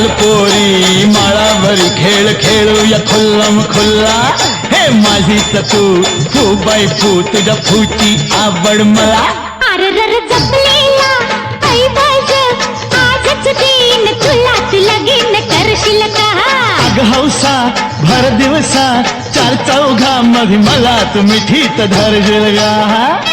चल पोरी माळावरी खेळ खेळूया खुल्लम खुल्ला. हे माझीच तू फू बाय फू तुझ्या फूची आवड मला. अग हौसा भर दिवसा चार चौघा मध्ये मला तुम्ही ठीत धरशील गा